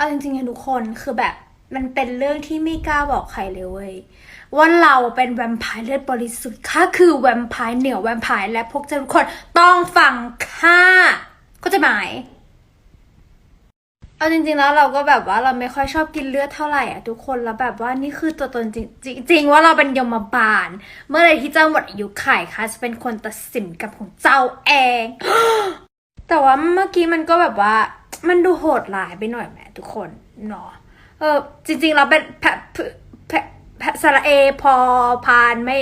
เอาจริงๆนะทุกคนคือแบบมันเป็นเรื่องที่ไม่กล้าบอกใครเลยเว้ยว่าเราเป็นแวมไพร์เลือดบริสุทธิ์ข้าคือแวมไพร์เหนือแวมไพร์และพวกเจ้าทุกคนต้องฟังข้าก็จะหมายเอาจริงๆแล้วเราก็แบบว่าเราไม่ค่อยชอบกินเลือดเท่าไหร่อะทุกคนแล้วแบบว่านี่คือตัวตนจริงๆจริงว่าเราเป็นยมบาล เมื่อไรที่เจ้าหมดอายุไขค่ะจะเป็นคนตัดสินกับของเจ้าเอง แต่ว่าเมื่อกี้มันก็แบบว่า มันดูโหดร้ายไปหน่อยแหมทุกคนเนาะเออจริงๆเราเป็นแพแพแพสระเอพอพานไม่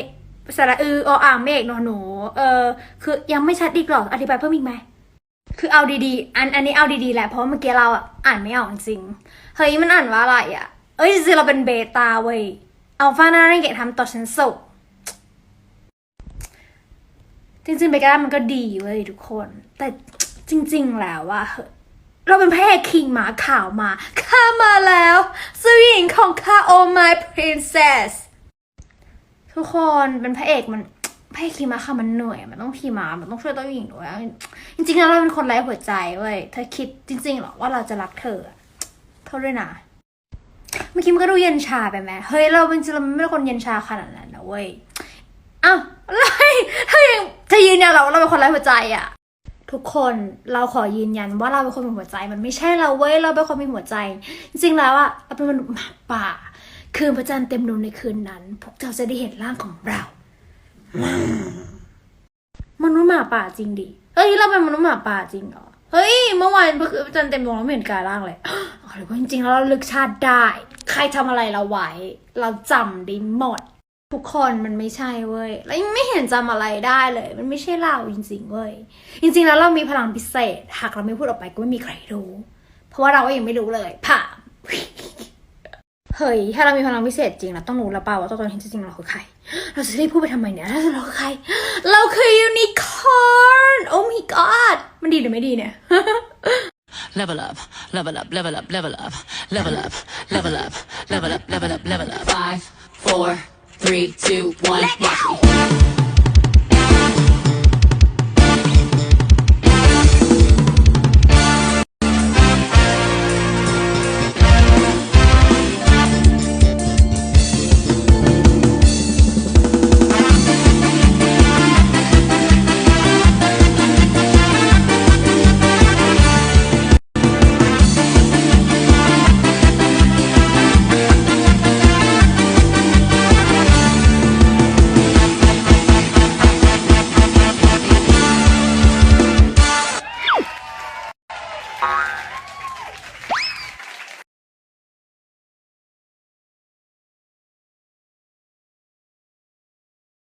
สระอือออ่างเมฆหนอหนู เออ คือยังไม่ชัดอีกหรออธิบายเพิ่มอีกไหมคือเอาดีๆ อันอันนี้เอาดีๆแหละเพราะเมื่อกี้เราอะอ่านไม่ออกจริงเฮ้ยมันอ่านว่าอะไรอะ เอ้ยจริงๆเราเป็นเบตาเว้ยอัลฟาน่าเรนเกตทำต่อฉันสุจริงๆเบต้ามันก็ดีเว้ยทุกคน แต่จริง ๆ แล้วว่า เราเป็นพระเอกคิงหมาขาวมา ข้ามาแล้วสุหญิงของข้า oh my princess ทุกคนเป็นพระเอกมันพระเอกขี่ม้าค่ะมันเหนื่อยมันต้องขี่ม้ามันต้องช่วยตัวหญิงด้วยจริงๆแล้วเราเป็นคนไร้หัวใจเว้ยเธอคิดจริงๆหรอว่าเราจะรักเธออะโทษด้วยนะเมื่อกี้มันก็ดูเย็นชาไปไหมเฮ้ยเราเป็นจริงๆเราไม่ได้คนเย็นชาขนาดนั้นนะเว้ยอ้าวอะไรถ้ายังจะยืนยันเราว่าเราเป็นคนไร้หัวใจอะ ทุกคนเราขอยืนยันว่าเราเป็นคนมีหัวใจ มันไม่ใช่เราเว้ยเราเป็นคนมีหัวใจ จริงๆแล้วอะเราเป็นมนุษย์หมาป่า คืนพระจันทร์เต็มดวงในคืนนั้น พวกเจ้าจะได้เห็นร่างของเรา มนุษย์หมาป่าจริงดิเฮ้ยเราเป็นมนุษย์หมาป่าจริงเหรอเฮ้ยเมื่อวานคือพระจันทร์เต็มดวงเราไม่เห็นกายร่างเลยหรือว่าจริงๆแล้วเราลึกชาติได้ ใครทำอะไรเราไว้ เราจำได้หมด ทุกคนมันไม่ใช่เว้ย แล้วยังไม่เห็นจำอะไรได้เลย มันไม่ใช่เราจริงๆเว้ย จริง ๆ แล้วเรามีพลังพิเศษ หากเราไม่พูดออกไปก็ไม่มีใครรู้ เพราะว่าเราก็ยังไม่รู้เลยผ่าเฮ้ย ถ้าเรามีพลังพิเศษจริงเราต้องรู้แล้วเปล่าว่าตัวตนที่จริงๆเราคือใคร เราจะได้พูดไปทำไมเนี่ยแล้วเราคือใคร เราคือยูนิคอร์น โอ้ my god มันดีหรือไม่ดีเนี่ย Level up, level up, level up, level up, level up, level up, level up, level up, level up. Five, four, three, two, one, watch me.